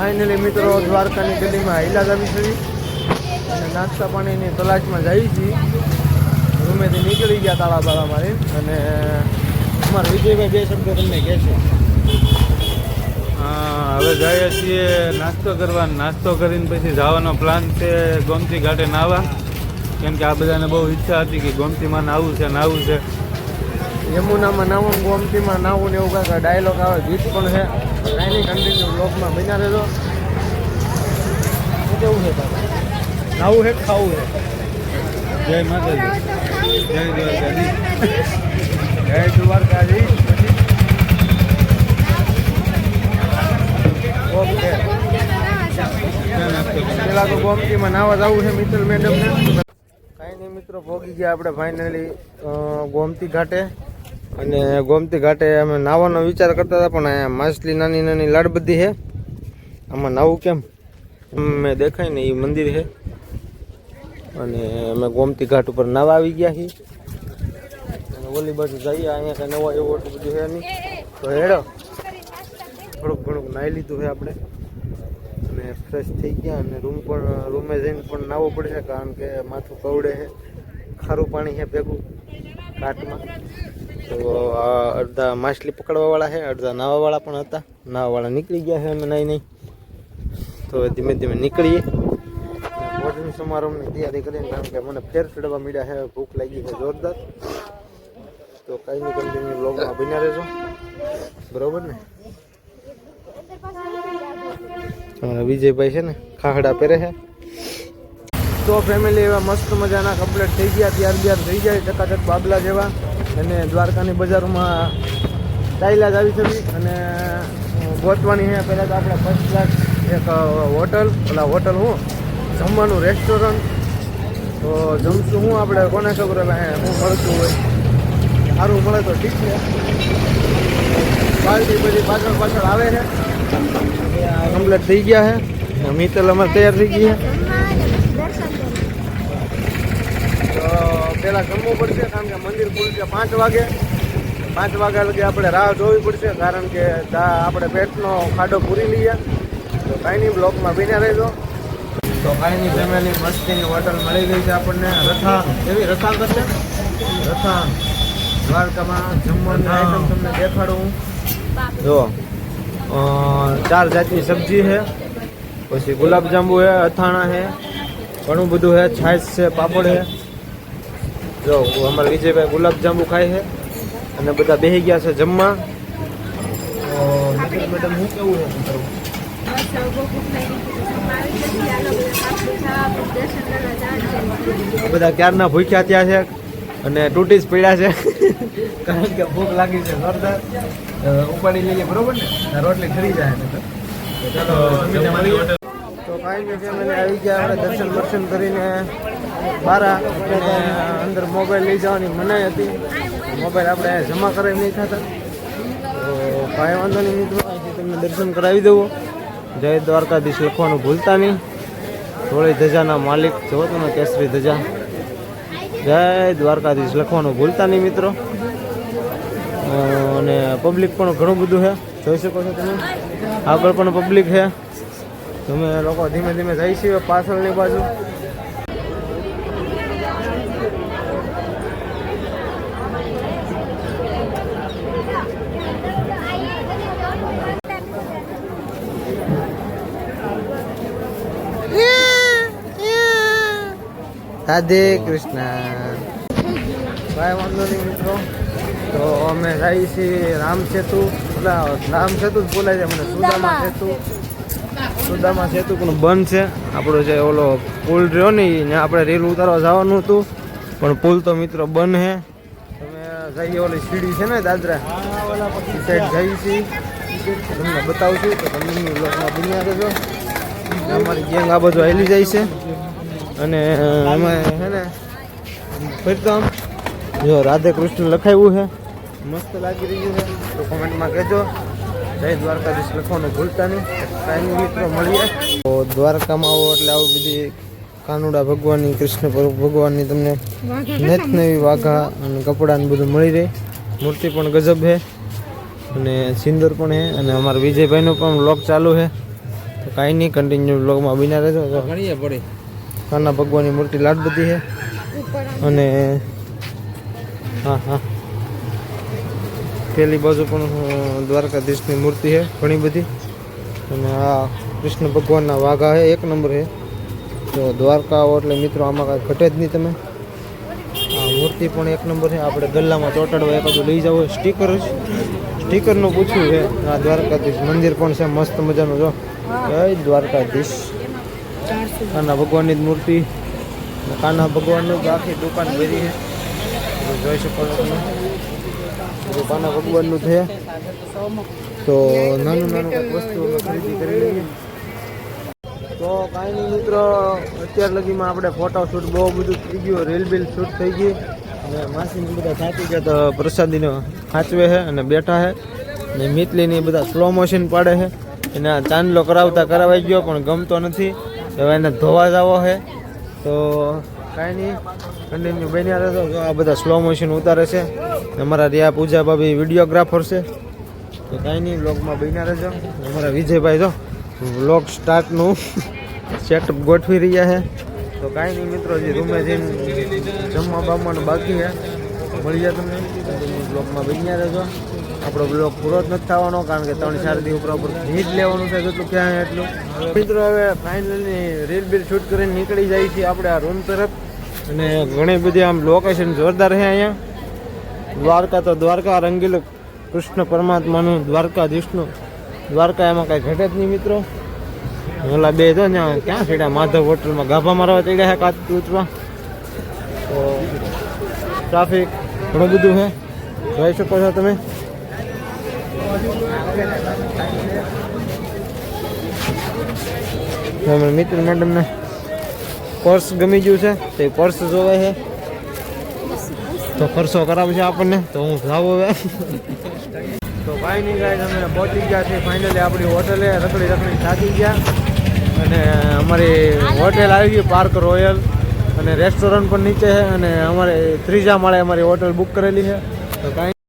Finally મિત્રો, દ્વારકાની ગલીમાં હિલા આવી છે. અને નાસ્તા પાણીની તલાશમાં જઈ છીએ રૂમેથી નીકળી ગયા તાળા તાળા મારી અને અમારા વિજયભાઈ બે શબ્દો તમને કહેશે હવે જઈએ છીએ નાસ્તો કરવા નાસ્તો કરીને પછી જવાનો પ્લાન છે ગોમતી ઘાટે નાવા કેમ કે આ બધાને બહુ ઈચ્છા હતી કે ગોમતીમાં નાવું છે નાવું છે. યમુનામાં નાવું ગોમતીમાં નાવું ને એવું કાંઈક ડાયલોગ આવે ગીત પણ છે. કાંઈ નહીં કન્ટિન્યુ બ્લોગમાં બન્યા રહેજો. શું કેવું છે તારે નાવું છે કે ખાવું છે? જય માતાજી. જય દ્વારકાધીશ જય દ્વારકાધીશ ઓકે. ક્યાં નાસ્તો કરીએ? પેલા તો ગોમતીમાં નાવા જવું છે મિત્તલ મેડમને કાંઈ નહીં મિત્રો પહોંચી ગયા આપણે ફાઇનલી ગોમતી ઘાટે. અને ગોમતી ઘાટે અમે નાવાનો વિચાર કરતા હતા, પણ અહીંયા માછલી નાની નાની લાડ બધી છે. આમાં નાવું કેમ? મેં દેખાય ને એ મંદિર છે. અને અમે ગોમતી ઘાટ ઉપર નાવા આવી ગયા છીએ. અને ઓલી બાજુ જઈએ, અહીંયા કંઈ નવા એવું એટલું બધું છે નહીં. તો હેડો. થોડુંક ઘણુંક નાહી લીધું છે આપણે. અને ફ્રેશ થઈ ગયા, અને રૂમ પણ, રૂમે જઈને પણ નાહવું પડશે, કારણ કે માથું કવડે છે. ખારું પાણી છે ભેગું, ઘાટમાં. તો આ અડધા માછલી પકડવાવાળા છે, અડધા નાવાવાળા પણ હતા. નાવાવાળા નીકળી ગયા છે અમે નહીં નહીં તો ધીમે ધીમે નીકળીએ. ભોજન સમારંભની તૈયારી કરીને, કારણ કે મને ફેર ચડવા મળ્યા છે, ભૂખ લાગી છે જોરદાર. તો કાંઈ નહીં કન્ટિન્યુ બ્લોગમાં બન્યા રહેજો. બરોબર ને? અમારા વિજયભાઈ છે ને ખાખડા પહેરે છે. તો ફેમિલી એવા મસ્ત મજાના કમ્પ્લીટ થઈ ગયા ત્યાર ત્યાર થઈ જાય ચકાચક બાબલા જેવા. અને દ્વારકાની બજારોમાં ડાયલાજ આવી છે. અને ગોતવાની છે પહેલાં તો આપણે ફર્સ્ટ ક્લાસ એક હોટલ, ઓલા હોટલ હું, જમવાનું રેસ્ટોરન્ટ તો જમશું હું આપણે, કોને ખબર હવે હું મળતું હોય. સારું મળે તો ઠીક છે. પાર્ટી બધી પાછળ પાછળ આવે છે. કમ્પ્લેટ થઈ ગયા છે. મિત્તલ અમારે તૈયાર થઈ ગઈ છે તો પહેલાં જમવું પડશે કારણ કે મંદિર ખુલશે પાંચ વાગે. પાંચ વાગ્યા લગી આપણે રાહ જોવી પડશે કારણ કે આપણે પેટનો ખાડો પૂરી લઈએ. તો કાંઈની બ્લોકમાં બીને રહેજો. તો કાંઈની ફેમિલી મસ્તીની હોટલ મળી ગઈ છે આપણને. રથા એવી રથા કરશે? રથા દ્વારકામાં જમવાની આઈટમ તમને દેખાડું. જો ચાર જાતની સબ્જી છે. પછી ગુલાબજાંબુ છે અથાણા છે. ઘણું બધું છે છાશ છે પાપડ છે. જો અમારા વિજયભાઈ ગુલાબજાંબુ ખાય છે અને બધા બેસી ગયા છે જમવા. મેડમ શું કેવું છે બધા ક્યારના ભૂખ્યા ત્યાં છે અને તૂટી જ પીડ્યા છે. કારણ કે ભૂખ લાગી છે જોરદાર. ઉપાડી લઈએ બરોબર ને? રોટલી ખરી જાય તો. કાંઈ નથી અમે આવી ગયા આપણે દર્શન દર્શન કરીને અને અંદર મોબાઈલ લઈ જવાની મનાઈ હતી. મોબાઈલ આપણે જમા કરાવી નહીં થતા. તો કાંઈ વાંધો નહીં મિત્રો તમને દર્શન કરાવી દેવો. જય દ્વારકાધીશ લખવાનું ભૂલતા નહીં. ધોળી ધજાના માલિક જો તમે કેસરી ધજા. જય દ્વારકાધીશ લખવાનું ભૂલતા નહીં મિત્રો. અને પબ્લિક પણ ઘણું બધું છે. જોઈ શકો છો તમે. આગળ પણ પબ્લિક છે. તમે લોકો ધીમે ધીમે જઈ છીએ પાછળની બાજુ. રાધે કૃષ્ણ. ભાઈ વાંધો નહીં મિત્રો. તો અમે જઈએ છીએ રામ સેતુ. રામ સેતુ જ બોલાય છે મને સુદામા સેતુ. સુદામા સેતુ પણ બંધ છે. આપણો જે ઓલો પુલ રહ્યો ને એને આપણે રેલ ઉતારવા જવાનું હતું. પણ પુલ તો મિત્રો બંધ છે. તમે જઈએ ઓલી સીડી છે ને દાદરા? સાઈડ જઈએ છીએ. તમને બતાવું છું તો તમને બ્લોકમાં બન્યા કરજો અમારી ગેંગ આ બાજુ હેલી જાય છે. અને અમે છે ને ફરીતામ જો રાધે કૃષ્ણ લખાયું છે. મસ્ત લાગી રહ્યું છે. તો કોમેન્ટમાં કહેજો. જય દ્વારકાધીશ લખવાનું ભૂલતા નહીં. કાંઈ મિત્રો મળીએ. તો દ્વારકામાં આવો એટલે આવું બધી કાનુડા ભગવાનની કૃષ્ણ ભગવાનની તમને નેત નવી વાઘા અને કપડાને બધું મળી રહે. મૂર્તિ પણ ગજબ છે. અને સિંદૂર પણ છે. અને અમારા વિજયભાઈનો પણ બ્લોગ ચાલુ છે. તો કાંઈ નહીં કન્ટિન્યુ બ્લોગમાં બિના રહેજો. તો પડી. કાના ભગવાનની મૂર્તિ લાડ બધી છે. અને હા હા. પેલી બાજુ પણ દ્વારકાધીશની મૂર્તિ છે, ઘણી બધી. અને આ કૃષ્ણ ભગવાનના વાઘા છે, એક નંબર છે. તો દ્વારકા આવો એટલે મિત્રો આમાં કાંઈ ઘટે જ નહીં તમે. આ મૂર્તિ પણ એક નંબર છે, આપણે ગલ્લામાં ચોટાડવા એકાદું લઈ જાવ સ્ટીકર જ. સ્ટીકરનું પૂછ્યું છે, આ દ્વારકાધીશ મંદિર પણ છે, મસ્ત મજાનું, જો. જય દ્વારકાધીશ. કાના ભગવાનની જ મૂર્તિ. કાના ભગવાનનું જ આખી દુકાન ભરી છે. જોઈ શકો છો કાના ભગવાનનું છે. તો નાનું નાનું કંઈક વસ્તુ ખરીદી કરી લઈએ. તો કાંઈ નહીં મિત્રો, અત્યાર લગીમાં આપણે ફોટોશૂટ બહુ બધું થઈ ગયું. રીલ બિલ શૂટ થઈ ગઈ. અને માસીને બધા થાકી ગયા તો પ્રસાદીનો સાચવે છે અને બેઠા છે. ને મિતલીને બધા સ્લો મોશન પાડે છે. એને ચાંદલો કરાવતા કરાવાઈ ગયો, પણ ગમતો નથી. હવે એને ધોવા જવો છે તો કાંઈ નહીં કન્ટિન્યુ બની આવે તો આ બધા સ્લો મોશન ઉતારે છે. અમારા રિયા પૂજા ભાભી વિડીયોગ્રાફર છે. તો કાંઈ નહીં બ્લોગમાં બન્યા રહેજો. અમારા વિજયભાઈ જો વ્લોગ સ્ટાર્ટનું સેટઅપ ગોઠવી રહ્યા છે તો કાંઈ નહીં મિત્રો જે રૂમે જઈને જમવા બામવાનું બાકી છે મળી જાય તમને બ્લોગમાં બન્યા રહેજો. આપણો બ્લોગ પૂરો જ નથી થવાનો, કારણ કે ત્રણ ચાર દિવસ ઉપર ભીજ લેવાનું છે, જેટલું ક્યાં એટલું. મિત્રો, હવે ફાઇનલી રીલ બીલ શૂટ કરીને નીકળી જાય છે આપણે આ રૂમ તરફ. અને ઘણી બધી આમ લોકેશન જોરદાર છે અહીંયા. દ્વારકા તો દ્વારકા, રંગીલું કૃષ્ણ પરમાત્માનું, દ્વારકાધીશનું. દ્વારકા એમાં કાંઈ ઘટે જ નહીં મિત્રો. ઓલા બે તો ત્યાં ક્યાં ચડ્યા? માધવ હોટલમાં ગાભા મારવા ચડ્યા છે કાચ ઉચવા તો ટ્રાફિક ઘણું બધું છે. જોઈ શકો છો તમે. અમારા મિત્ર મેડમને પર્સ ગમી ગયું છે, તો એ પર્સ જોવે છે. તો ખર્ચો કરાવશે આપણને, તો હું જાવ હવે. તો કાંઈ નહીં કાંઈ અમે પહોંચી ગયા છે ફાઇનલી આપણી હોટલે રખડી રખડી થાકી ગયા. અને અમારી હોટેલ આવી ગઈ પાર્ક રોયલ અને રેસ્ટોરન્ટ પણ નીચે છે. અને અમારે ત્રીજા માળે અમારી હોટલ બુક કરેલી છે. તો કાંઈ